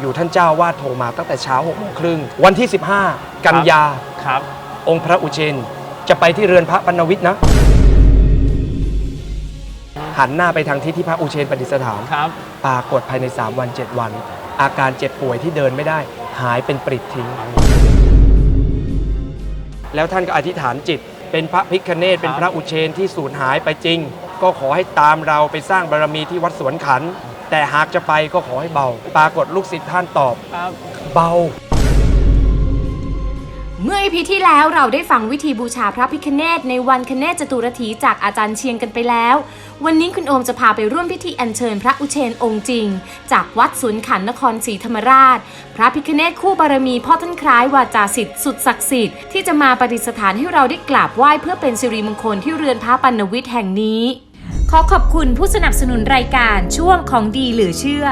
อยู่ๆท่านเจ้าวาดโทรมาตั้งแต่เช้าหกโมงครึ่งวันที่ 15 กันยา ครับ องค์พระอุเชน จะไปที่เรือนพระปณวิทย์นะ หันหน้าไปทางทิศที่พระอุเชนประดิษฐานครับ ปรากฏภายใน 3 วัน 7 วัน อาการเจ็บป่วยที่เดินไม่ได้ หายเป็นปริดทิ้ง แล้วท่านก็อธิษฐานจิต เป็นพระพิคเนตเป็นพระอุเชนที่สูญหายไปจริง ก็ขอให้ตามเราไปสร้างบารมีที่วัดสวนขัน แต่หากจะไปก็ขอให้เบา ปรากฏลูกศิษย์ท่านตอบ ครับ เบา เมื่ออีพีที่แล้วเราได้ฟังวิธีบูชาพระพิคเนตในวันคเนศจตุรถีจากอาจารย์เชียงกันไปแล้ว วันนี้คุณโอมจะพาไปร่วมพิธีอัญเชิญพระอุเชนองค์จริง จากวัดสวนขันนครศรีธรรมราช พระพิคเนตคู่บารมีพ่อท่านคล้ายวาจาสิทธิ์สุดศักดิ์สิทธิ์ที่จะมาประดิษฐานให้เราได้กราบไหว้เพื่อเป็นสิริมงคลที่เรือนพระปัณณวิทย์แห่งนี้ข อขอบคุณผู้สนับสนุนรายการช่วงของดีเหลือเชื่อ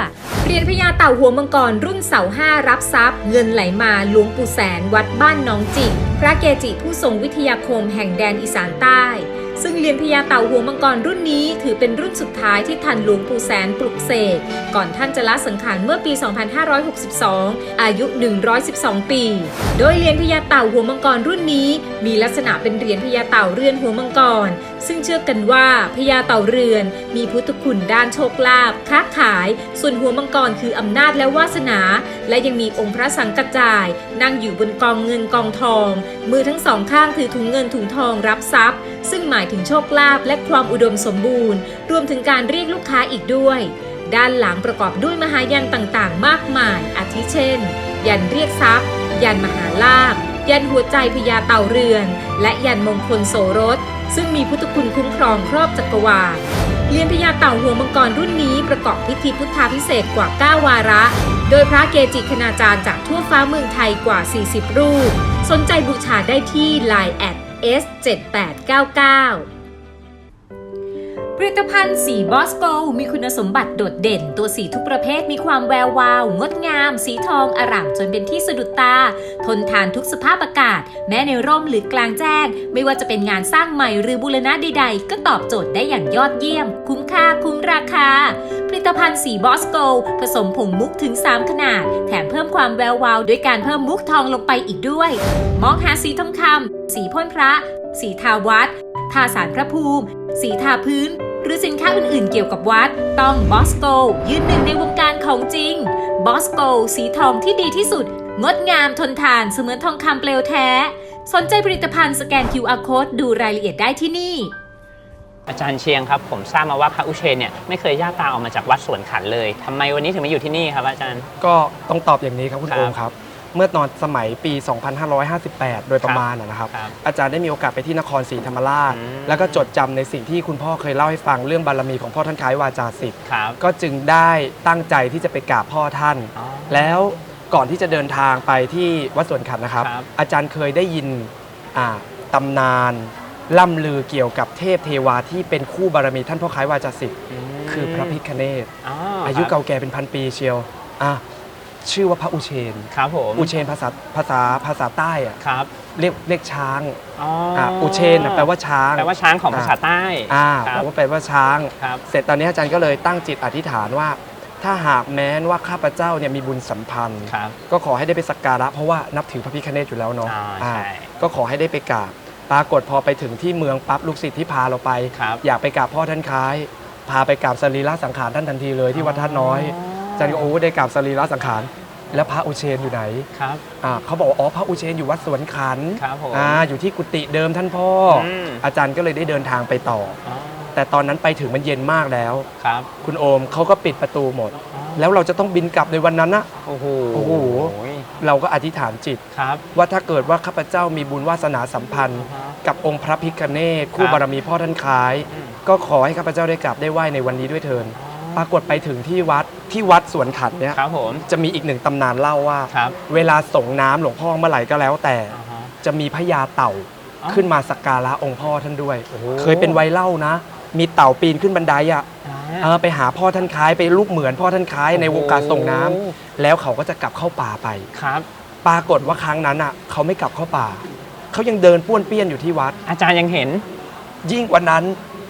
เหรียญพญาเต่าหัวมังกรรุ่นเสาห้ารับทรัพย์ เงินไหลมาหลวงปู่แสนวัดบ้านน้องจิก พระเกจิผู้ทรงวิทยาคมแห่งแดนอีสานใต้ ซึ่งเหรียญพญาเต่าหัวมังกรรุ่นนี้ ถือเป็นรุ่นสุดท้ายที่ทันหลวงปู่แสนปลุกเสกก่อนท่านจะละสังขารเมื่อปี 2562 อายุ 112 ปี โดยเหรียญพญาเต่าหัวมังกรรุ่นนี้ มีลักษณะเป็นเหรียญพญาเต่าเรือนหัวมังกร ซึ่งเชื่อกันว่าพญาเต่าเรือนมีพุทธคุณด้านโชคลาภค้าขาย ส่วนหัวมังกรคืออำนาจและวาสนา และยังมีองค์พระสังกัจจาย นั่งอยู่บนกองเงินกองทอง มือทั้งสองข้างถือถุงเงินถุงทองรับทรัพย์ ซึ่งหมายถึงโชคลาภและความอุดมสมบูรณ์ รวมถึงการเรียกลูกค้าอีกด้วยด้านหลังประกอบด้วยมหายันต่างๆ มากมาย อาทิเช่น ยันเรียกทรัพย์ ยันมหาลาภ ยันหัวใจพญาเต่าเรือน และยันมงคลโสรส ซึ่งมีพุทธคุณคุ้มครองครอบจักรวาลเรียนพญาเต่าหัวมังกรรุ่นนี้ประกอบพิธีพุทธาพิเศษกว่า 9 วาระ โดยพระเกจิคณาจารย์จากทั่วฟ้าเมืองไทยกว่า 40 รูป สนใจบูชาได้ที่ Line at s7899 ผลิตภัณฑ์สีบอสโกมีคุณสมบัติโดดเด่น ตัวสีทุกประเภทมีความแวววาว งดงาม สีทองอร่ามจนเป็นที่สะดุดตา ทนทานทุกสภาพอากาศ แม้ในร่มหรือกลางแจ้ง ไม่ว่าจะเป็นงานสร้างใหม่หรือบูรณะใดๆ ก็ตอบโจทย์ได้อย่างยอดเยี่ยม คุ้มค่าคุ้มราคา ผลิตภัณฑ์สีบอสโกผสมผงมุกถึง 3 ขนาด แถมเพิ่มความแวววาวด้วยการเพิ่มมุกทองลงไปอีกด้วย มองหาสีทองคำสีพ่นพระ สีทาวัดทาสารพระภูมิ สีทาพื้น หรือสินค้าอื่นๆ เกี่ยวกับวัด ต้องบอสโกยืนหนึ่งในวงการของจริงบอสโกสีทองที่ดีที่สุด งดงามทนทานเสมือนทองคำเปลวแท้ สนใจผลิตภัณฑ์สแกน QR Code ดูรายละเอียดได้ที่นี่อาจารย์เชียงครับ ผมทราบมาว่าพระอุเชนเนี่ยไม่เคยย่าตามออกมาจากวัดสวนขันเลยทำไมวันนี้ถึงมาอยู่ที่นี่ครับอาจารย์ ก็ต้องตอบอย่างนี้ครับคุณครับโอมครับ เมื่อตอนสมัยปี 2558 โดยประมาณนะนะครับ ครับอาจารย์ได้มีโอกาสไปที่นครศรีธรรมราช อืม แล้วก็จดจำในสิ่งที่คุณพ่อเคยเล่าให้ฟังเรื่องบารมีของพ่อท่านคล้ายวาจาสิทธิ์ครับก็จึงได้ตั้งใจที่จะไปกราบพ่อท่าน อ๋อ แล้วก่อนที่จะเดินทางไปที่วัดสวนขันนะครับ ครับ อาจารย์เคยได้ยินอ่าตำนานล่ำลือเกี่ยวกับเทพเทวาที่เป็นคู่บารมีท่านพ่อคล้ายวาจาสิทธิ์ มคือพระพิคเนตอ๋ออายุครับเก่าแก่เป็นพันปีเชียวอะ ชื่อว่าพระอุเชน ครับผมอุเชนภาษาภาษาภาษาใต้อะครับเรียกเรียกช้างอ๋ออะอุเชนอะแปลว่าช้าง แปลว่าช้างของภาษาใต้อ่าคแปรัลบว่าแปลว่าช้าง ครับเสร็จตอนนี้อาจารย์ก็เลยตั้งจิตอธิษฐานว่า ถ้าหากแม้นว่าข้าพเจ้าเนี่ยมีบุญสัมพันธ์ ครับ ก็ขอให้ได้ไปสักการะเพราะว่านับถือพระพิฆเนศอยู่แล้วเนาะอ่าอ่าใช่ก็ขอให้ได้ไปกราบปรากฏพอไปถึงที่เมืองปั๊บลูกศิษย์ที่พาเราไป ครับอยากไปกราบพ่อท่านคล้าย พาไปกราบสรีระสังขารท่านทันทีเลยที่วัดท่าน้อยอา จารย์ก็โอ้ได้กราบสรีระสังขาร แล้วพระอุเชนอยู่ไหนครับ อ่าเขาบอกว่าอ๋อพระอุเชนอยู่วัดสวนขันครับผมอ่าอยู่ที่กุฏิเดิมท่านพ่ออม อาจารย์ก็เลยได้เดินทางไปต่อ อ๋อแต่ตอนนั้นไปถึงมันเย็นมากแล้ว ครับ คุณโอมเขาก็ปิดประตูหมดอ๋อแล้วเราจะต้องบินกลับในวันนั้นนะ โอ้โหโอ้โห เราก็อธิษฐานจิต ครับว่าถ้าเกิดว่าข้าพเจ้ามีบุญวาสนาสัมพันธ์ อ่าฮะ กับองค์พระพิคเนศคู่ครับบารมีพ่อท่านคล้าย อืม ก็ขอให้ข้าพเจ้าได้กราบได้ไหว้ในวันนี้ด้วยเถิน ปรากฏไปถึงที่วัดที่วัดสวนขันเนี่ยครับผมจะมีอีกหนึ่งตำนานเล่าว่า ครับเวลาส่งน้ำหลวงพ่อเมื่อไหร่ก็แล้วแต่ อ่าฮะ จะมีพญาเต่าอ๋อขึ้นมาสักการะองค์พ่อท่านด้วย โอ้โห เคยเป็นไวเล่านะ มีเต่าปีนขึ้นบันไดอะอ่าเออไปหาพ่อท่านคล้ายไปรูปเหมือนพ่อท่านคล้ายในวงการส่งน้ำแล้วเขาก็จะกลับเข้าป่าไป ครับ ปรากฏว่าครั้งนั้นอะ เขาไม่กลับเข้าป่า เขายังเดินป้วนเปี้ยนอยู่ที่วัด อาจารย์ยังเห็น ยิ่งกว่านั้น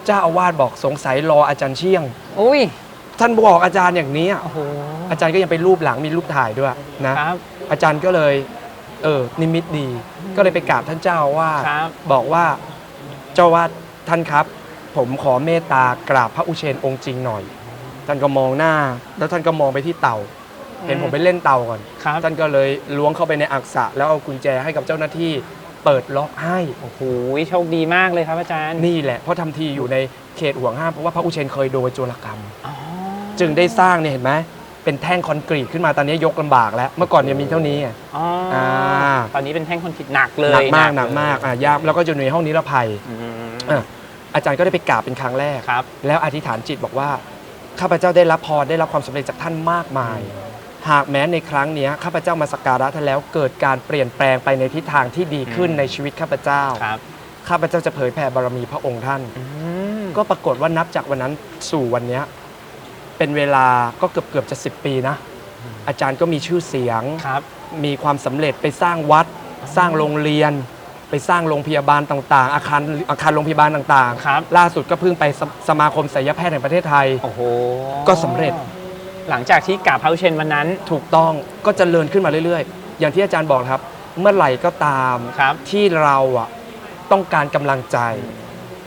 เจ้าอาวาสบอกสงสัยรออาจารย์เชี่ยง อุ้ย ท่านบอกอาจารย์อย่างนี้อะโอ้โห อาจารย์ก็ยังไปรูปหลังมีรูปถ่ายด้วยนะครับอาจารย์ก็เลยเออนิมิตดี ก็เลยไปกราบท่านเจ้าอาว่าสครับ บอกว่าเจ้าอาวาดท่านครับ ผมขอเมตตากราบพระอุเชนองค์จริงหน่อย ท่านก็มองหน้า แล้วท่านก็มองไปที่เต่า เห็นผมไปเล่นเต่าก่อน ครับท่านก็เลยล้วงเข้าไปในอักษะ แล้วเอากุญแจให้กับเจ้าหน้าที่เปิดล็อกให้ โอ้โหโชคดีมากเลยครับอาจารย์นี่แหละเพราะทำทีอยู่ในเขตห่วงห้ามเพราะว่าพระอุเชนเคยโดนโจรกรรม อ๋อ จึงได้สร้างเนี่ยเห็นไหมเป็นแท่งคอนกรีตขึ้นมาตอนนี้ยกลำบากแล้ว เมื่อก่อนเนี่ยมีเท่านี้อะ อ๋ออาตอนนี้เป็นแท่งคอนกรีตหนักเลยหนักมากหเลนัยกมากอะยากแล้วก็จะอยู่ในห้องนิรภัยอืมอะอาจารย์ก็ได้ไปกราบเป็นครั้งแรก ครับ แล้วอธิษฐานจิตบอกว่าข้าพเจ้าได้รับพรได้รับความสำเร็จจากท่านมากมาย หากแม้ในครั้งเนี้ยข้าพเจ้ามาสักการะท่านแล้วเกิดการเปลี่ยนแปลงไปในทิศทางที่ดีขึ้นอืมในชีวิตข้าพเจ้า ครับข้าพเจ้าจะเผยแผ่บารมีพระองค์ท่านอืมก็ปรากฏว่านับจากวันนั้นสู่วันเนี้ย เป็นเวลาก็เกือบเกือบจะสิปีนะ อาจารย์ก็มีชื่อเสียง ครับ มีความสำเร็จไปสร้างวัด สร้างโรงเรียน ไปสร้างโรงพยาบาลต่างๆ อาคารอาคารโรงพยาบาลต่างครับ ล่าสุดก็เพิ่งไปสสมาคมศัลยแพทย์แห่งประเทศไทย โอ้โหก็สำเร็จ หลังจากที่กราบพระอุเชนวันนั้น ถูกต้องก็เจริญขึ้นมาเรื่อยๆ อย่างที่อาจารย์บอกครับ เมื่อไหร่ก็ตามครับ ที่เราอะต้องการกำลังใจ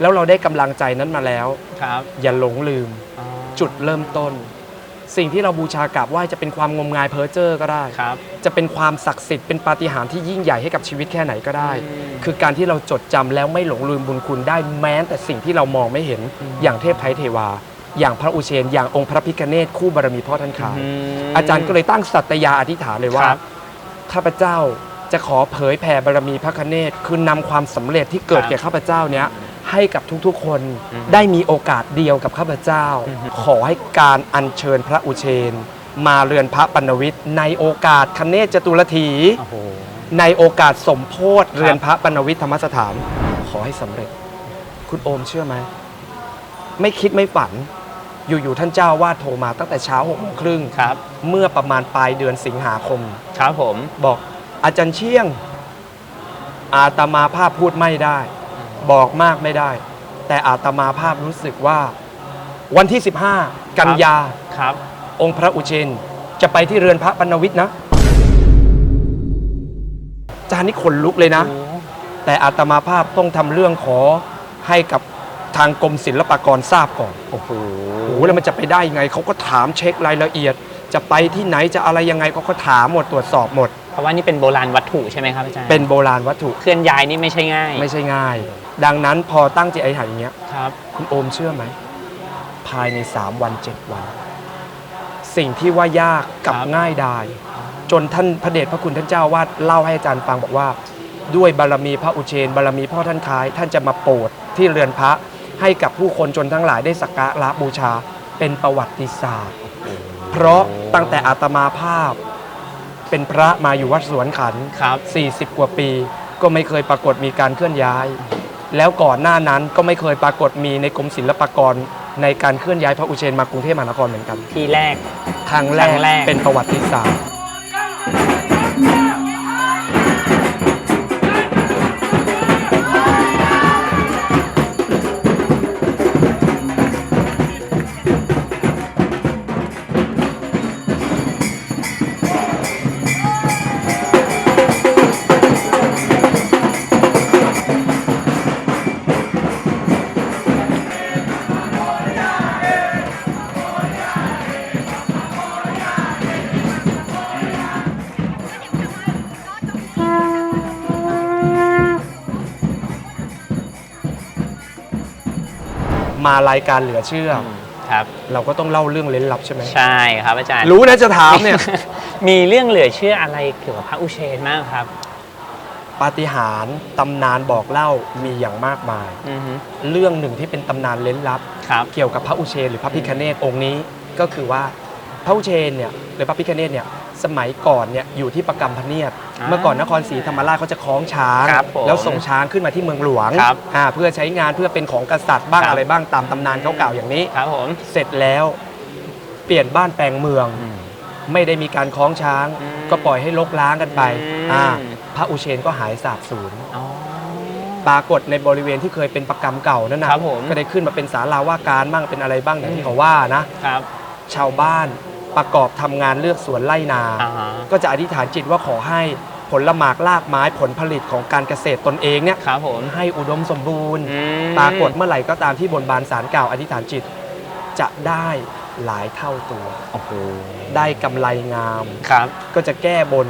แล้วเราได้กำลังใจนั้นมาแล้ว ครับ อย่าหลงลืม อ๋อ จุดเริ่มต้น สิ่งที่เราบูชากราบไหว้จะเป็นความงมงายเพ้อเจ้อก็ได้ ครับ จะเป็นความศักดิ์สิทธิ์เป็นปาฏิหาริย์ที่ยิ่งใหญ่ให้กับชีวิตแค่ไหนก็ได้อืมคือการที่เราจดจำแล้วไม่หลงลืมบุญคุณได้แม้แต่สิ่งที่เรามองไม่เห็นอย่างเทพไทยเทวา อย่างพระอุเชน อย่างองค์พระพิฆเนศคู่บารมีพ่อท่านขาวมอาจารย์ก็เลยตั้งสัตยาอธิษฐานเลยว่าครับข้าพเจ้าจะขอเผยแผ่บารมีพระคเนศคือนำความสำเร็จที่เกิดครับ แก่ข้าพเจ้าเนี้ย ให้กับทุกๆ คนอืมได้มีโอกาสเดียวกับข้าพเจ้าอืมขอให้การอัญเชิญพระอุเชน มาเรือนพระปณวิทย์ในโอกาสคเนศจตุรถีโอ้โหในโอกาสสมโพธเรือนพระปณวิทย์ธรรมสถาน ขอให้สำเร็จ คุณโอมเชื่อไหมไม่คิดไม่ฝัน อยู่ๆท่านเจ้าวาดโทรมาตั้งแต่เช้าหกโมงครึ่งครับ เมื่อประมาณปลายเดือนสิงหาคมครับผม บอกอาจารย์เชี่ยง อาตมาภาพพูดไม่ได้ บอกมากไม่ได้ แต่อาตมาภาพรู้สึกว่าวันที่ 15 กันยา ครับ องค์พระอุเชน จะไปที่เรือนพระปณวิทย์นะจานนี่ขนลุกเลยนะโอ้แต่อาตมาภาพต้องทำเรื่องขอให้กับทางกรมศิลปากรทราบก่อนโอ้โหโอ้โหแล้วมันจะไปได้ยังไง เขาก็ถามเช็ครายละเอียด จะไปที่ไหนจะอะไรยังไงเขาก็ถามหมดตรวจสอบหมดเพ ราะว่านี่เป็นโบราณวัตถุใช่ไหมครับอาจารย์เป็นโบราณวัตถุ เคลื่อนย้ายนี่ไม่ใช่ง่ายไม่ใช่ง่าย ดังนั้นพอตั้งใจอธิษฐานอย่างเงี้ย ครับคุณโอมเชื่อไหม ภายใน 3 วัน 7 วัน สิ่งที่ว่ายากกับครับง่ายดายจนท่านพระเดชพระคุณท่านเจ้าวาดเล่าให้อาจารย์ฟังบอกว่า ด้วยบารมีพระอุเชน บารมีพ่อท่านคล้าย ท่านจะมาโปรดที่เรือนพระให้กับผู้คนจนทั้งหลายได้สักการะบูชาเป็นประวัติศาสตร์ เพราะตั้งแต่อาตมาภาพ เป็นพระมาอยู่วัดสวนขันธ์ครับ 40 กว่าปี ก็ไม่เคยปรากฏมีการเคลื่อนย้าย แล้วก่อนหน้านั้นก็ไม่เคยปรากฏมีในกรมศิลปากรในการเคลื่อนย้ายพระอุเชนมากรุงเทพมหานครเหมือนกัน ที่แรกครั้งแรครั้กงแรกเป็นประวัติศาสตร์ มารายการเหลือเชื่ออครับ เราก็ต้องเล่าเรื่องเล้นลับใช่ไหมใช่ครับอาจารย์ รู้นะจะถามเนี่ย มีเรื่องเหลือเชื่ออะไรเกี่ยวกับพระอุเชนมากครับ ปาฏิหาริย์ตำนานบอกเล่ามีอย่างมากมาย อือฮึเรื่องหนึ่งที่เป็นตำนานเล้นลับ ครับ เกี่ยวกับพระอุเชนหรือพระพิคเนตองค์นี้ก็คือว่าพระอุเชนเนี่ยหรือพระพิคเนตเนี่ย สมัยก่อนเนี่ยอยู่ที่ประกรรมพระเนียด อ่าเมื่อก่อนนครศรีธรรมราชเขาจะคล้องช้าง ครับผมแล้วส่งช้างขึ้นมาที่เมืองหลวงครับอ่าเพื่อใช้งานเพื่อเป็นของกษัตริย์บ้างครับ อะไรบ้างตามตำนานเขากล่าวอย่างนี้ ครับผม เสร็จแล้วเปลี่ยนบ้านแปลงเมืองอืมไม่ได้มีการคล้องช้าง อืมก็ปล่อยให้ลกล้างกันไปอืม อ่าพระอุเชนก็หายสาบสูญ อ๋อ ปรากฏในบริเวณที่เคยเป็นประกรรมเก่านั่นนะครับผม ก็ได้ขึ้นมาเป็นศาลาว่าการบ้างเป็นอะไรบ้างอย่างที่เขาว่านะ ครับ ชาวบ้าน ประกอบทำงานเลือกสวนไล่นา อ่าฮะ ก็จะอธิษฐานจิตว่าขอให้ผลหมากลากไม้ผลผลิตของการเกษตรตนเองเนี่ยครับผมให้อุดมสมบูรณ์ อืมปรากฏเมื่อไหร่ก็ตามที่บนบานสารกล่าวอธิษฐานจิตจะได้หลายเท่าตัว โอ้โหได้กำไรงาม ครับ ก็จะแก้บน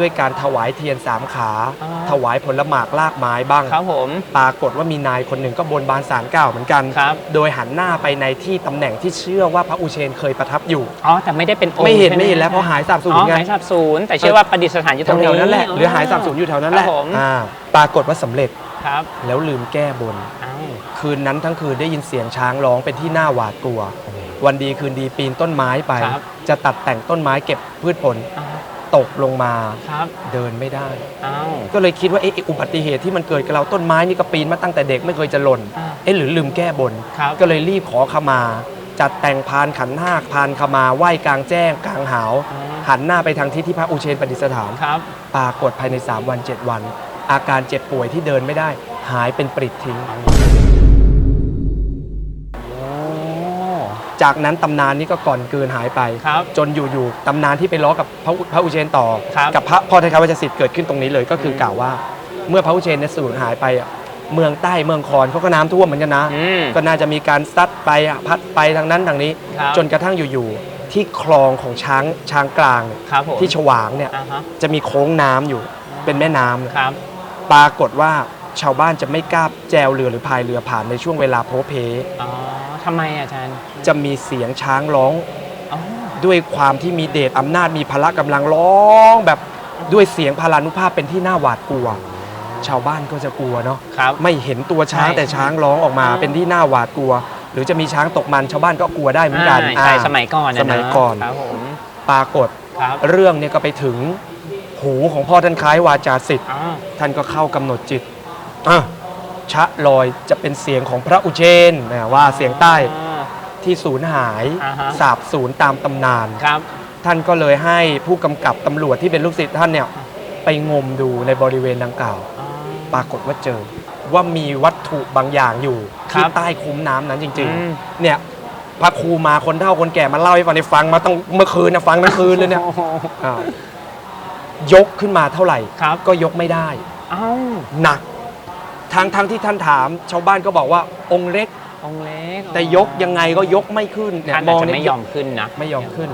ด้วยการถวายเทียนสามขา อ่า ถวายผลหมากลากไม้บ้าง ครับผม ปรากฏว่ามีนายคนหนึ่งก็บนบานสารกล่าวเหมือนกัน ครับ โดยหันหน้าไปในที่ตำแหน่งที่เชื่อว่าพระอุเชนเคยประทับอยู่ อ๋อ แต่ไม่ได้เป็นองค์ไม่เห็นใช่ไม่เห็นแล้วเพราะหายสาบสูญอ๋อไง หายสาบสูญแต่เชื่อว่าประดิษฐานอยู่ตรงนี้แถวๆนั้นแหละ หรือหายสาบสูญอยู่แถวนั้นแหละครับผม อ่าปรากฏว่าสำเร็จครับแล้วลืมแก้บน อ้าว คืนนั้นทั้งคืนได้ยินเสียงช้างร้องเป็นที่น่าหวาดกลัว วันดีคืนดีปีนต้นไม้ไป ครับ จะตัดแต่งต้นไม้เก็บพืชผล อ้าว ตกลงมาครับเดินไม่ได้ อ้าว ก็เลยคิดว่าเอ๊ะไอ้อุบัติเหตุที่มันเกิดกับเราต้นไม้นี่ก็ปีนมาตั้งแต่เด็กไม่เคยจะหล่นอ่าเอ๊ะหรือลืมแก้บน ครับ ก็เลยรีบขอขมา จัดแต่งพานขันห้าพานขมาไหว้กลางแจ้ง กลางหาวอ๋อหันหน้าไปทางทิศที่พระอุเชนประดิษฐาน ครับ ปรากฏภายใน 3 วัน 7 วัน อาการเจ็บป่วยที่เดินไม่ได้ หายเป็นปริดทิ้ง จากนั้นตำนานนี้ก็ก่อนเกินหายไป ครับจนอยู่ๆตำนานที่ไปล้อกับพระอุพระอุเชนต่อ ครับกับพระพ่อทายาวัชสิทธิ์เกิดขึ้นตรงนี้เลยก็คือมกล่าวว่า เมื่อพระอุเชนเนี่ยสูญหายไปอะเมืองใต้เมืองคอนเขาก็น้ำท่วมเหมือนกันนะ อืมก็น่าจะมีการซัดไปอะพัดไปทางนั้นทางนี้ ครับ จนกระทั่งอยู่ๆที่คลองของช้างช้างกลางเนี่ยครับผมที่ฉวางเนี่ยอ่าฮะจะมีโค้งน้ำอยู่เป็นแม่น้ำ ครับ ปรากฏว่าชาวบ้านจะไม่กล้าแจวเรือหรือพายเรือผ่านในช่วงเวลาโพเพ อ๋อ ทำไมอาจารย์จะมีเสียงช้างร้องอ๋อด้วยความที่มีเดชอำนาจมีพละกำลังร้องแบบด้วยเสียงพลานุภาพเป็นที่น่าหวาดกลัว ชาวบ้านก็จะกลัวเนาะครับ ไม่เห็นตัวช้างใช่แต่ช้างร้องออกมา อ๋อ เป็นที่น่าหวาดกลัว หรือจะมีช้างตกมันชาวบ้านก็กลัวได้เหมือนกันอ่าใช่อ่าสมัยก่อนนะสมัยก่อน ครับผมปรากฏครับเรื่องเนี่ยก็ไปถึงหูของพ่อท่านคล้ายวาจาสิทธิ์ อ๋อท่านก็เข้ากำหนดจิตอะ ชะลอยจะเป็นเสียงของพระอุเชนนะว่าเสียงใต้อ๋อที่สูญหายอ่าฮะ สาบสูญตามตำนาน ครับ ท่านก็เลยให้ผู้กำกับตำรวจที่เป็นลูกศิษย์ท่านเนี่ยไปงมดูในบริเวณดังกล่าวอ๋อปรากฏว่าเจอ ว่ามีวัตถุบางอย่างอยู่ครัที่บใต้คุ้มน้ำนั้นจริง อืม ๆ เนี่ยพระครูมาคนเฒ่าคนแก่มาเล่าให้ฟังในฟังมาตั้งเมื่อคืนนะฟังทั้งคืนเลยเนี่ยโอ้โหอ้าวยกขึ้นมาเท่าไหร่ ครับก็ยกไม่ได้ เอ้า หนัก ทั้งทั้งที่ท่านถาม ชาวบ้านก็บอกว่าองค์เล็ก องค์เล็กแต่ยกยังไงก็ยกไม่ขึ้นเนี่ยท่านมอาองจจะเนี่ยไม่ยอมขึ้นนะไม่ยอมขึ้น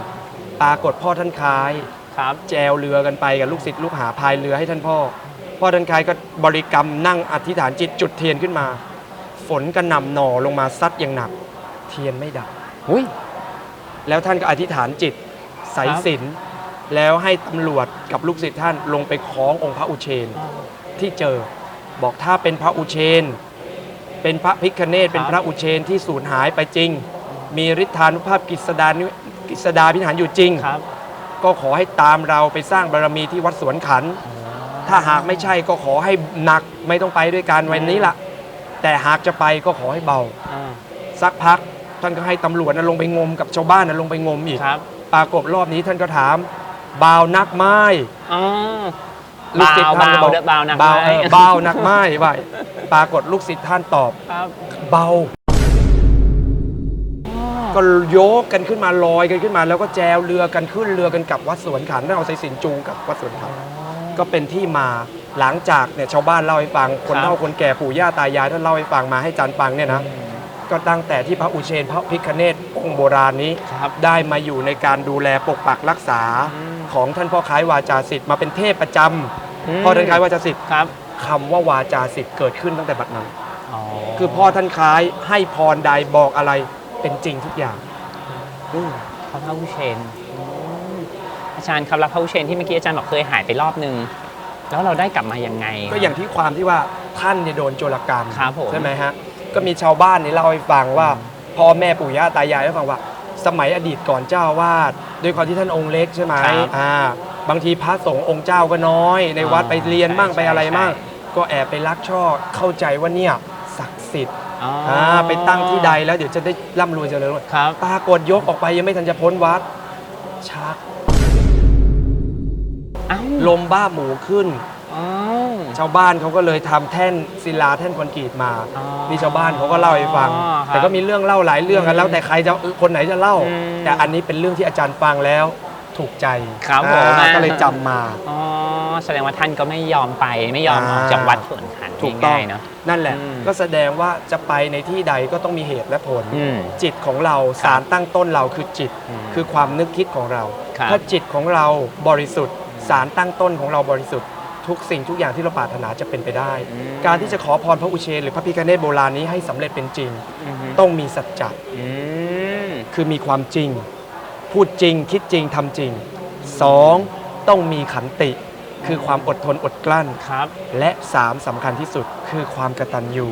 ปรากฏพ่อท่านคล้าย ครับแจวเรือกันไปกับลูกศิษย์ลูกหาพายเรือให้ท่านพ่อ พ่อท่านคล้ายก็บริกรรมนั่งอธิษฐานจิตจุดเทียนขึ้นมา ฝนกระหน่ำหน่อลงมาซัดอย่างหนัก เทียนไม่ดับอุ้ย แล้วท่านก็อธิษฐานจิตใส่ศีลแล้วให้ตำรวจกับลูกศิษย์ท่านลงไปคล้ององค์พระอุเชนที่เจอ บอกถ้าเป็นพระอุเชน เป็นพระพิคเนตเป็นพระอุเชนที่สูญหายไปจริง มีฤทธานุภาพกิษดานุกิษดาพิหารอยู่จริง ครับ ก็ขอให้ตามเราไปสร้างบารมีที่วัดสวนขัน ถ้าหากไม่ใช่ก็ขอให้หนักไม่ต้องไปด้วยกันวันนี้ละแต่หากจะไปก็ขอให้เบา อ่าสักพักท่านก็ให้ตำรวจนะลงไปงมกับชาวบ้านนะลงไปงมอีก ครับปรากฏรอบนี้ท่านก็ถาม บ่าวนักไม้ อ๋อ ลูกศิษย์ท่านก็บอกเบาๆเด้อเบานักเบาไม้เออเบานักไม้ไปปรากฏลูกศิษย์ท่านตอบ ครับเบา ก็โยกกันขึ้นมาลอยกันขึ้นมา แล้วก็แจวเรือกันขึ้นเรือกันกลับวัดสวนขันท่านเอาสายสิญจนจูงกลับวัดสวนขันก็เป็นที่มาหลังจากเนี่ยชาวบ้านเล่าให้ฟังคนครับเฒ่าคนแก่ปู่ย่าตายายท่านเล่าให้ฟังมาให้จันฟังเนี่ยนะก็ตั้งแต่ที่พระอุเชนพระพิคเนตองค์โบราณนี้ ครับ ได้มาอยู่ในการดูแลปกปักรักษาอืมของท่านพ่อคล้ายวาจาสิทธิ์มาเป็นเทพประจำ มพ่อท่านคล้ายวาจาสิทธิ์ครับคำว่าวาจาสิทธิ์เกิดขึ้นตั้งแต่บัดนั้น อ๋อคือพ่อท่านคล้ายให้พรใดบอกอะไรเป็นจริงทุกอย่างอืมพระพระอุเชนอืมอาจารย์ครับแล้วพระอุเชนที่เมื่อกี้อาจารย์บอกเคยหายไปรอบนึง แล้วเราได้กลับมายังไง ก็อย่างที่ความที่ว่าท่านเนี่ยโดนโจรกรรมครับผม ใช่ไหมฮะก็มีชาวบ้านนี่เล่าให้ฟังว่าพ่อแม่ปู่ย่าตายายให้ฟังว่า สมัยอดีตก่อนเจ้าอาวาดด้วยความที่ท่านองค์เล็กใช่ไหมครับ อ่า บางทีพระสงฆ์องค์เจ้าก็น้อย ในวัดอ๋อไปเรียนมั่งใช่ไปอะไรใช่มั่งก็แอบไปลักช่อเข้าใจว่าเนี่ยศักดิ์สิทธิ์อ๋อออ่าไปตั้งที่ใดแล้วเดี๋ยวจะได้ร่ำรวยเจริญรวยครับ ปรากฏยกออกไปยังไม่ทันจะพ้นวัดชักอ้าวลมบ้าหมูขึ้น อ้าว ชาวบ้านเขาก็เลยทำแท่นศิลาแท่นคอนกรีตมา อ๋อนี่ชาวบ้านเขาก็เล่าให้ฟังอ๋อครับแต่ก็มีเรื่องเล่าหลายเรื่องกันแล้วแต่ใครจะคนไหนจะเล่า อืม แต่อันนี้เป็นเรื่องที่อาจารย์ฟังแล้ว ถูกใจครับผมอ่าอ่าก็เลยจำมา อ๋อแสดงว่าท่านก็ไม่ยอมไปไม่ยอมออกอ่าจากวัดสวนขันถูกต้องง่ายๆเนาะ นั่นแหละ อืม ก็แสดงว่าจะไปในที่ใดก็ต้องมีเหตุและผล อืม จิตของเราสารตั้งต้นเราคือจิต อืมคือความนึกคิดของเรา ครับถ้าจิตของเราบริสุทธิ์ สารตั้งต้นของเราบริสุทธิ์ ทุกสิ่งทุกอย่างที่เราปรารถนาจะเป็นไปได้ อืม การที่จะขอพรพระอุเชนหรือพระพิฆเนศโบราณนี้ให้สำเร็จเป็นจริง อือฮึต้องมีสัจจะอืม คือมีความจริง พูดจริงคิดจริงทำจริงสองต้องมีขันติ คือความอดทนอดกลั้น ครับ และสามสำคัญที่สุดคือความกตัญญู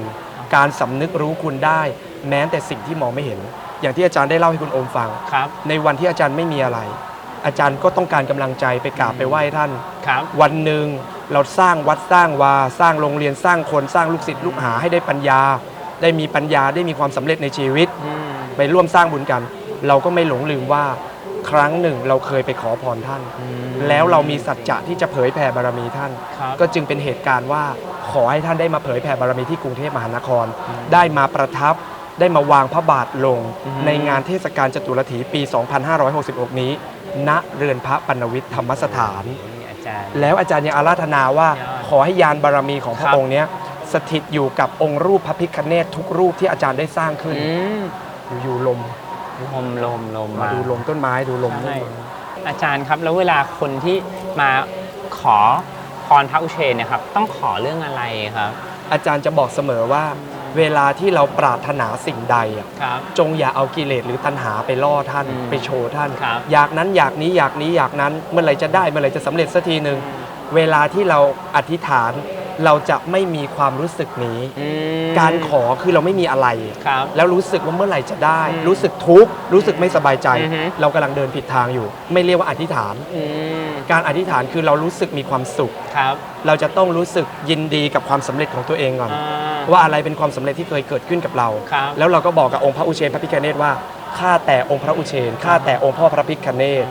การสำนึกรู้คุณได้ แม้แต่สิ่งที่มองไม่เห็น อย่างที่อาจารย์ได้เล่าให้คุณโอมฟัง ครับ ในวันที่อาจารย์ไม่มีอะไร อาจารย์ก็ต้องการกำลังใจไปกราบไปไหว้ท่าน ครับ วันหนึ่งเราสร้างวัดสร้างวา สร้างโรงเรียนสร้างคนสร้างลูกศิษย์ลูกหาให้ได้ปัญญา ได้มีปัญญาได้มีความสำเร็จในชีวิต อืม ไปร่วมสร้างบุญกัน เราก็ไม่หลงลืมว่า ครั้งหนึ่งเราเคยไปขอพรท่านอืมแล้วเรามีสัจจะที่จะเผยแผ่บารมีท่านครับก็จึงเป็นเหตุการณ์ว่าขอให้ท่านได้มาเผยแผ่บารมีที่กรุงเทพมหานคร ได้มาประทับได้มาวางพระบาทลงอืมในงานเทศกาลจตุรถีปี 2566 นี้ ณเรือนพระปัณวิทย์ธรรมสถานนี่อาจารย์แล้วอาจารย์ยังอาราธนาว่ายอดขอให้ยานบารมีของพครัระบองค์เนี้ยสถิตอยู่กับองค์รูปพระพิฆเนศทุกรูปที่อาจารย์ได้สร้างขึ้นอืมอยู่ๆลม ลมลมลมมามาดูลมต้นไม้ดูลมต้นใช่ไม้อาจารย์ครับ แล้วเวลาคนที่มาขอพรพระอุเชนเนี่ยครับ ต้องขอเรื่องอะไรครับ อาจารย์จะบอกเสมอว่า เวลาที่เราปรารถนาสิ่งใดอะครับจงอย่าเอากิเลสหรือตัณหาไปล่อท่านอืมไปโชว์ท่านครับอยากนั้นอยากนี้อยากนี้อยากนั้นเมื่อไหรจะได้เมื่อไหรจะสำเร็จสักทีหนึ่งเวลาที่เราอธิษฐาน เราจะไม่มีความรู้สึกนี้ อืม การขอคือเราไม่มีอะไร ครับแล้วรู้สึกว่าเมื่อไหร่จะได้อืมรู้สึกทุกข์รู้สึกไม่สบายใจ อือฮึ เรากำลังเดินผิดทางอยู่ ไม่เรียกว่าอธิษฐาน อืมการอธิษฐานคือเรารู้สึกมีความสุข ครับเราจะต้องรู้สึกยินดีกับความสำเร็จของตัวเองก่อน อ่า ว่าอะไรเป็นความสำเร็จที่เคยเกิดขึ้นกับเรา ครับ แล้วเราก็บอกกับองค์พระอุเชนพระพิฆเนศว่าข้าแต่องค์พระอุเชนข้าแต่องค์พ่อพระพิฆเนศ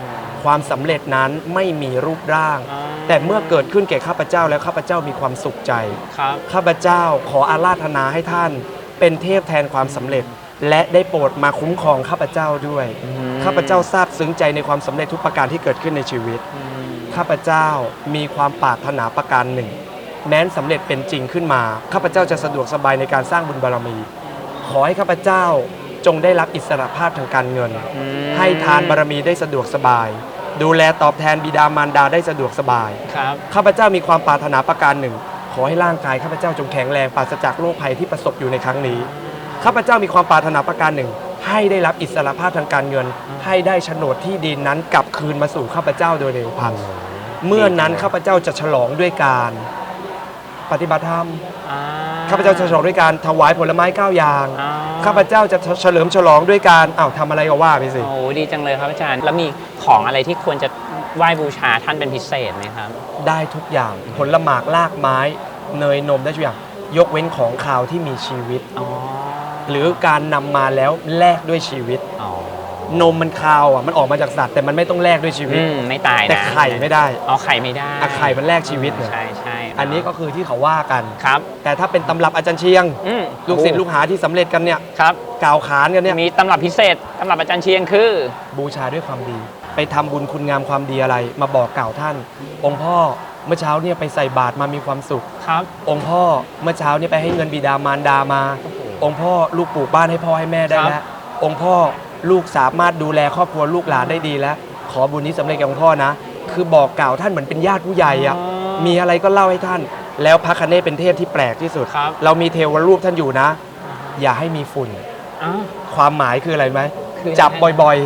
ความสำเร็จนั้นไม่มีรูปร่าง อ่า แต่เมื่อเกิดขึ้นแก่ข้าพเจ้าแล้วข้าพเจ้ามีความสุขใจ ครับ ข้าพเจ้าขออาราธนาให้ท่าน เป็นเทพแทนความสำเร็จ และได้โปรดมาคุ้มครองข้าพเจ้าด้วยอืมข้าพเจ้าซาบซึ้งใจในความสำเร็จทุกประการที่เกิดขึ้นในชีวิตอืมข้าพเจ้ามีความปรารถนาประการหนึ่ง แม้นสำเร็จเป็นจริงขึ้นมา ข้าพเจ้าจะสะดวกสบายในการสร้างบุญบารมี ขอให้ข้าพเจ้า จงได้รับอิสรภาพทางการเงินอืมให้ทานบารมีได้สะดวกสบาย ดูแลตอบแทนบิดามารดาได้สะดวกสบายครับข้าพเจ้ามีความปรารถนาประการหนึ่ง ขอให้ร่างกายข้าพเจ้าจงแข็งแรงปราศจากโรคภัยที่ประสบอยู่ในครั้งนี้ข้าพเจ้ามีความปรารถนาประการหนึ่ง ให้ได้รับอิสรภาพทางการเงิน ให้ได้โฉนดที่ดินนั้นกลับคืนมาสู่ข้าพเจ้าโดยเร็วพลันเมื่อนั้นข้าพเจ้าจะฉลองด้วยการ ปฏิบัติธรรมอ่ ข้าพเจ้าจะฉลองด้วยการถวายผลไม้เก้าอย่างอ่ข้าพเจ้าจะเฉลิมฉลองด้วยการอ้าวทำอะไรก็ว่าไปสิ โอ้ดีจังเลยครับอาจารย์ แล้วมีของอะไรที่ควรจะไหว้บูชาท่านเป็นพิเศษไหมครับ ได้ทุกอย่างผลหมากลากไม้ เนยนมได้ทุกอย่าง ยกเว้นของข่าวที่มีชีวิต อ๋อ หรือการนำมาแล้วแลกด้วยชีวิต อ๋อนมมันคาวอะมันออกมาจากสัตว์แต่มันไม่ต้องแลกด้วยชีวิต อืม ไม่ตายนะแต่ไข่ไม่ได้อ๋อ ไข่ไม่ได้อะไข่มันแลกชีวิตเนี่ย ใช่ใช่ อันนี้ก็คือที่เขาว่ากัน ครับ แต่ถ้าเป็นตำรับอาจารย์เชียง อืมลูกศิษย์ลูกหาที่สำเร็จกันเนี่ยครับกล่าวขานกันเนี่ยมีตำรับพิเศษตำรับอาจารย์เชียงคือ บูชาด้วยความดี ไปทำบุญคุณงามความดีอะไร มาบอกกล่าวท่าน องค์พ่อเมื่อเช้าเนี่ยไปใส่บาตรมามีความสุข ครับ องค์พ่อเมื่อเช้าเนี่ยไปให้เงินบิดามารดามา องค์พ่อลูกปลูกบ้านให้พ่อให้แม่ได้แล้วองค์พ่อลูกสามารถดูแลครอบครัวลูกหลานได้ดีแล้ว ขอบุญนี้สำเร็จกับองค์พ่อนะ คือบอกกล่าวท่านเหมือนเป็นญาติผู้ใหญ่อะอ๋อ มีอะไรก็เล่าให้ท่าน แล้วพระคเนศเป็นเทพที่แปลกที่สุด ครับ เรามีเทวรูปท่านอยู่นะ อย่าให้มีฝุ่น อ๋อ ความหมายคืออะไรไหมคือ จับบ่อย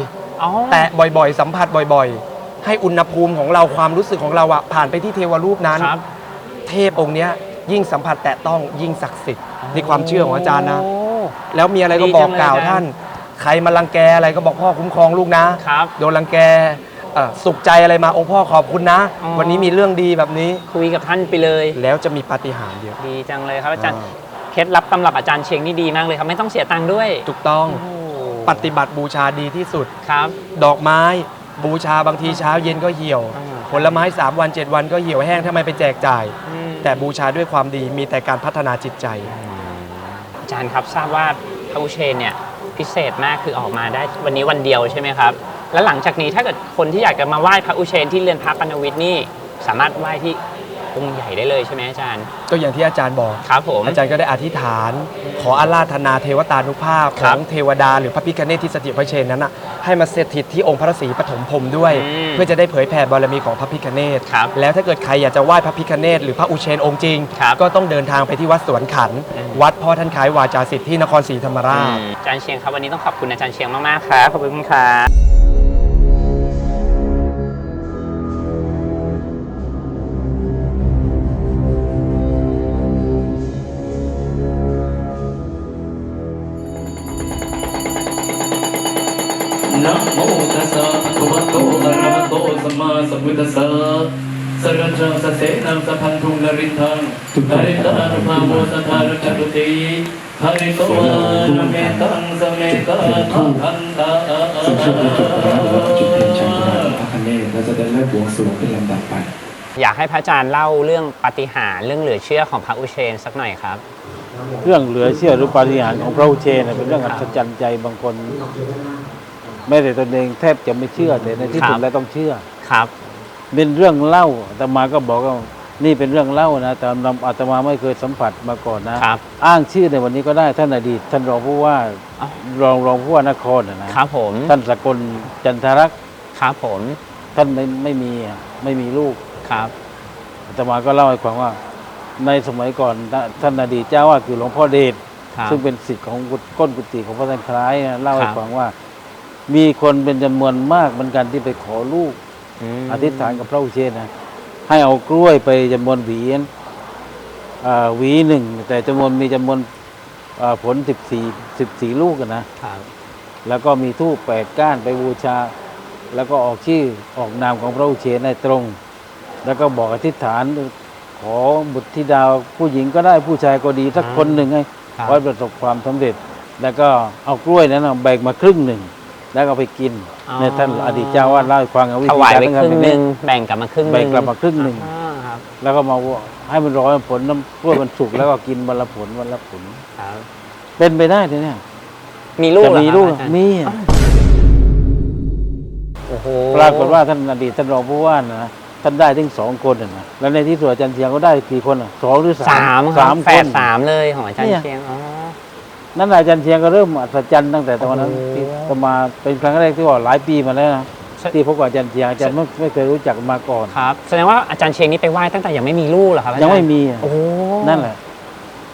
อ๋อๆ แตะบ่อยๆ สัมผัสบ่อยๆ ให้อุณหภูมิของเราความรู้สึกของเราอะผ่านไปที่เทวรูปนั้น ครับเทพองค์เนี้ยยิ่งสัมผัสแตะต้องยิ่งศักดิ์สิทธิ์ในความเชื่อของอาจารย์นะ โแล้วมีอะไรก็ดีบจัอกงเลยกล่าวอาจารย์ท่าน ใครมารังแกอะไรก็บอกพ่อคุ้มครองลูกนะ ครับ โดนรังแกเอ่อสุขใจอะไรมาองค์พ่อขอบคุณนะ อ๋อ วันนี้มีเรื่องดีแบบนี้ คุยกับท่านไปเลย แล้วจะมีปาฏิหาริย์เยอะ ดีจังเลยครับอาจารย์ อ่าเคล็ดลับตำรับอาจารย์เชียงนี่ดีมากเลยครับไม่ต้องเสียตังค์ด้วยถูกต้องโอ้ปฏิบัติบูชาดีที่สุด ครับ ดอกไม้บูชาบางทีเช้าเย็นก็เหี่ยว อ่า ผลไม้ 3 วัน 7 วันก็เหี่ยวแห้งทำไมไปแจกจ่าย อืมแต่บูชาด้วยความดีมีแต่การพัฒนาจิตใจ อาจารย์ครับทราบว่าพระอุเชนเนี่ยพิเศษมากคือออกมาได้วันนี้วันเดียวใช่ไหมครับ แล้วหลังจากนี้ถ้าเกิดคนที่อยากจะมาไหว้พระอุเชนที่เรือนพระปานวิทย์นี่สามารถไหว้ที่องค์ใหญ่ได้เลยใช่ไหมอาจารย์ ก็อย่างที่อาจารย์บอกครับผม อาจารย์ก็ได้อธิษฐาน ขออาราธนาเทวตานุภาพคขรัอบงเทวดาหรือพระพิฆเนศที่สถิตพระเชนนั้นนะให้มาสถิตที่องค์พระศรีปฐมพรหมด้วย อืมเพื่อจะได้เผยแผ่บารมีของพระพิฆเนศครับแล้วถ้าเกิดใครอยากจะไหว้พระพิฆเนศหรือพระอุเชนองค์จริง ครับ ก็ต้องเดินทางไปที่วัดสวนขันอืมวัดพ่อท่านคล้ายวาจาสิทธิ์ที่นครศรีธรรมราช อาจารย์เชียงครับวันนี้ต้องขอบคุณอาจารย์เชียงมากๆครับขอบคุณครับ นะโมตัสสะภะคะวะโตอะระหะโตสัมมาสัมพุทธัสสะสรณังสเสนังสะพันธุงนริทังหาริตานุภาโมสัทธารจตุติหาริโตวานเมตังสเมตตาทังคันตาซึ่งช่วงนี้จุดพระเราจุดเทียนชัยพระพระเนศเราจะได้เริ่มบวงสรวงเป็นลำดับไป อยากให้พระอาจารย์เล่าเรื่องปาฏิหาริย์เรื่องเหลือเชื่อของพระอุเชนสักหน่อยครับ เรื่องเหลือเชื่อหรือปาฏิหาริย์ของพระอุเชนเป็นเรื่องอัศจรรย์ใจบางคน แม้แต่ตนเองแทบจะไม่เชื่อแต่ในที่สุครัดบแล้วต้องเชื่อ ครับ เป็นเรื่องเล่าอาตมาก็บอกว่านี่เป็นเรื่องเล่านะแต่อาตมาไม่เคยสัมผัสมาก่อนนะครับ อ้างชื่อในวันนี้ก็ได้ท่านอดีตท่านรองผู้ว่าอ้าว รองรองผู้ว่านครนะนะ ครับผมท่านสกลจันทรักษ์ครับผมท่านไม่ไม่มีไม่มีลูกครับ อาตมาก็เล่าให้ฟังว่า ในสมัยก่อนท่านอดีตเจ้าว่าคือหลวงพ่อเดช ครับ ซึ่งเป็นสิทธิ์ของกุก้นกุฏิของพระท่านคล้ายนะเล่าให้ครับ ฟังว่า มีคนเป็นจำนวนมากเหมือนกันที่ไปขอลูกมอธิษฐานกับพระอุเชนนะให้เอากล้วยไปจำนวนหวีอ่าหวีหนึ่งแต่จำนวนมีจำนวนอ่าผลสิบสี่สิบสี่ลูกอะนะครับแล้วก็มีทูปแปดก้านไปบูชา แล้วก็ออกชื่อออกนามของพระอุเชนในตรง แล้วก็บอกอธิษฐานขอบุตรธิดาวผู้หญิงก็ได้ผู้ชายก็ดีสักอ่าคนหนึ่งให้ครับขอให้ประสบความสำเร็จ แล้วก็เอากล้วยนั้นนะแบ่งมาครึ่งหนึ่ง แล้วก็เอาไปกินอ๋อเนี่ยท่านอดีตเจ้าวาดเล่าให้ฟังเอาวิถธีวายการไปทำครึ่งแบบหนี้นึ่งแบ่งกลับมาครึ่งหนึ่งแบ่งกลับมาครึ่งหนึ่ง อ่าครับแล้วก็มาให้มันร้อยผลน้ำกล้วยมันสุกแล้วก็กินวันละผลวันละผล ครับ เป็นไปได้เลยเนี่ยมีลูกจะเหรอมีครับลูกอาจารย์มีโอ้โหปรากฏว่าท่านอดีตท่านรองผู้ว่านะ ท่านได้ถึงสองคนน่ะนะแล้วในที่สุดอาจารย์เชียงก็ได้กี่คนอะสองหรือสาสามมครับสามแฝคดน สามเลยของอาจารย์เนี่ย เชียงอ๋อ นั่นอาจารย์เชียงก็เริ่มอัศจรรย์ตั้งแต่ตอนนั้นโอ้โห ที่ประมาณเป็นครั้งแรกที่ว่าหลายปีมาแล้วนะที่พบกับอาจารย์เชียงอาจารย์ไม่ไม่เคยรู้จักมาก่อน ครับ แสดงว่าอาจารย์เชียงนี่ไปไหว้ตั้งแต่ยังไม่มีลูกเหรอครับอาจารยังไม่มีอะโอ้โหนั่นแหละ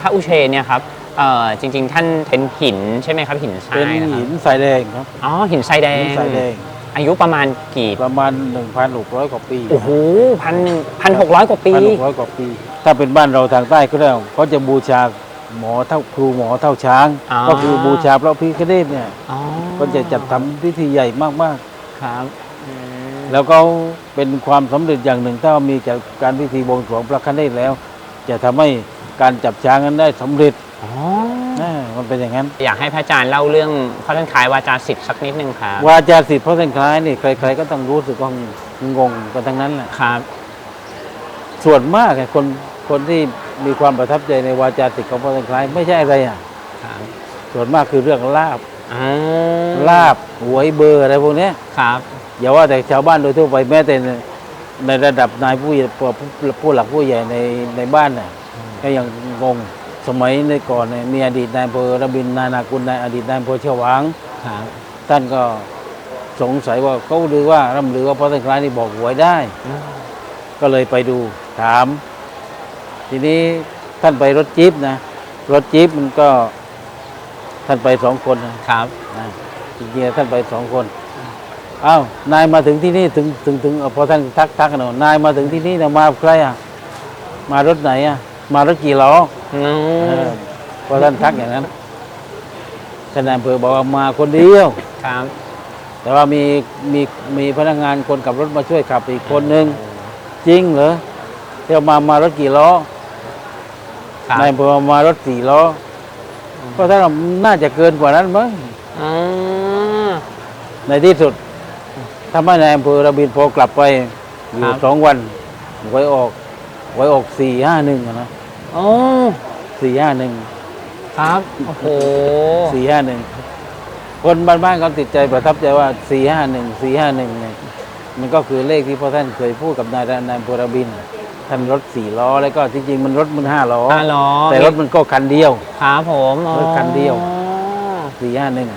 พระอุเชนเนี่ยครับเอ่อจริง ๆ ท่านเป็นหินใช่ไหมครับหินทราเป็นยนะคหิรับนทรายแดงครับอ๋อหินทรายแดงหินทรายแดงอายุประมาณกี่ประมาณ 1,600 กว่าปีโอ้โหพันหนึ่งพันหกร้อยกว่าปี พันหกร้อยกว่าปี ถ้าเป็นบ้านเราทางใต้ก็แล้วเขาจะบูชา หมอเท่าครูหมอเท่าช้างก็คือบูชาพระพิฆเนศเนี่ยอ๋อก็จะจัดทำพิธีใหญ่มากครับอืมๆ แล้วก็เป็นความสำเร็จอย่างหนึ่ง ถ้ามีจากการพิธีบวงสรวงพระคเนศแล้ว จะทำให้การจับช้างนั้นได้สำเร็จอ๋อนะมันเป็นอย่างนั้น อยากให้พระอาจารย์เล่าเรื่องพระท่านคล้ายวาจาสิทธิ์สักนิดนึงครับวาจาสิทธิ์พระสังคล้ายนี่ใครๆก็ต้องรู้สึกว่างงกันทั้งนั้นแหละ ครับ ส่วนมากอะคนคนที่ มีความประทับใจในวาจาสิทธิ์ของพระสังคล้ายไม่ใช่อะไรอะครับส่วนมากคือเรื่องลาบอ่าลาบหวยเบอร์อะไรพวกเนี้ยครับอย่าว่าแต่ชาวบ้านโดยทั่วไปแม้แต่ในในระดับนายผู้ใหญ่ผู้ผู้หลักผู้ใหญ่ในในบ้านน่ะก็ยังงงสมัยในก่อนเนี่ยมีอดีตนายอำเภอระบินนานากุลนายอดีตนายอำเภอเชียงหวางครับท่านก็สงสัยว่าเขาลือว่าร่ำลือว่าพระสังฆราชนี่บอกหวยได้อืมก็เลยไปดูถาม ทีนี้ท่านไปรถจี๊ปนะ รถจี๊ปมันก็ท่านไปสองคนนะครับนะจริงๆท่านไปสองคนอ้าวนายมาถึงที่นี่ถึงถึงถึงเอ่อพอท่านทักทักกันนายมาถึงที่นี่นะมาใครอะ มารถไหนอะ มารถกี่ล้ออืเอมอพอท่านทักอย่างนั้นท่านนายอำเภอบอกว่ามาคนเดียวครับแต่ว่ามีมีมีพนักงานคนขับรถมาช่วยขับอีกคนหนึ่งจริงเหรอเที่ยวมามารถกี่ล้อ ครับ นายอำเภอมารถสี่ล้ออก็ถ้าน่าจะเกินกว่านั้นมั้งอ่าในที่สุดถ้าไม่นายอำเภอระบินพอกลับไปอยู่ครับ สองวันหวยออกไว้ออกสี่ห้าหนึ่งนะโอ้สี่ห้าหนึ่งครับ โอ้โห สี่ห้าหนึ่งคนบ้านๆเขาติดใจประทับใจว่าสี่ห้าหนึ่งสี่ห้าหนึ่งเนี่ยมันก็คือเลขที่พ่อท่านเคยพูดกับนายนายบุรบิน ท่านรถสี่ล้อแล้วก็จริงๆมันรถมันห้าล้อห้าล้อแต่รถมันก็คันเดียวครับผมอ๋อรถคันเดียว สี่ห้าหนึ่ง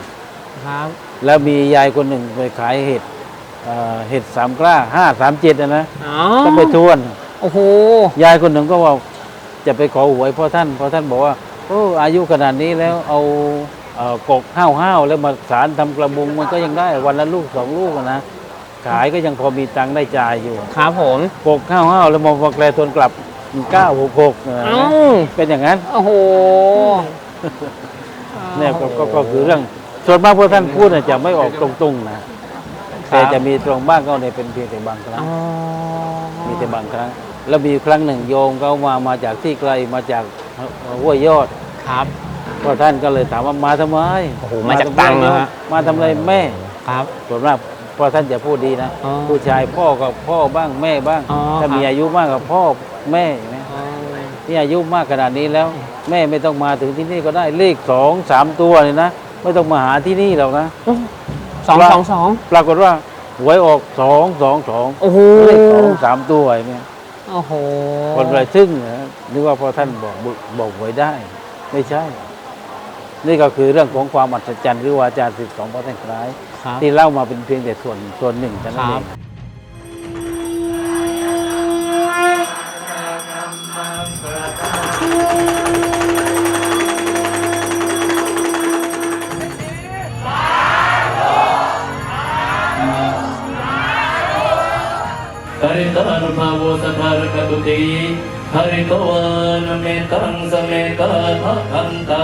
ครับ แล้วมียายคนหนึ่งไปขายเห็ดเอ่อเห็ดสามกล้าห้าสามเจ็ดนะนะอ๋อก็ไปทวน โอ้โห ยายคนหนึ่งก็ว่าจะไปขอหวยพ่อท่านพ่อท่านบอกว่าโอ้อายุขนาดนี้แล้วเอาเอ่อกกห้าวห้าวๆแล้วมาสารทำกระบุงมันก็ยังได้วันละลูกสองลูกอะนะ ขายก็ยังพอมีตังค์ได้จ่ายอยู่ครับผมกกห้าวห้าวๆแล้วมาบอกแกลทวนกลับเก้าหกหกเอ้าเป็นอย่างนั้น โอ้โหเนี่ยก็ก็ก็คือเรื่อง ส่วนมากพวกท่านพูดน่ะจะไม่ออกตรงๆนะแต่จะมีตรงบ้างก็เนี่ยเป็นเพียงแต่บางครั้งอ๋อมีแต่บางครั้ง แล้วมีครั้งหนึ่งโยมเขามามาจากที่ไกลมาจากห้วยยอดครับพ่อท่านก็เลยถามว่ามาทำไมโอ้โหมาจากตังนะฮะมาทำอะไรแม่ครับส่วนมาก พ่อท่านจะพูดดีนะ อ๋อผู้ชายพ่อกับพ่อบ้างแม่บ้าง อ๋อถ้ามีครับ อายุมากกับพ่อแม่นะอ๋อที่อายุมากขนาดนี้แล้ว แม่ไม่ต้องมาถึงที่นี่ก็ได้เลขสองสามตัวเลยนะไม่ต้องมาหาที่นี่หรอกนะ สองว่า สองสองปรากฏว่าหวยออกสองสองสองโอ้โหเลขสองสามตัวไอ้เนี่ยโอ้โหคนเลยทึ่งนะนึกว่าพอท่านบอกบุบอกหวยได้ ไม่ใช่ นี่ก็คือเรื่องของความอัศจรรย์หรือวาจาสิทธิ์ของพระท่านคล้าย ครับที่เล่ามาเป็นเพียงแต่ส่วนส่วนหนึ่งเท่านั้นคเอรับง hari tanu bhavo sathar katuti hari tovan me tang same ka thakanta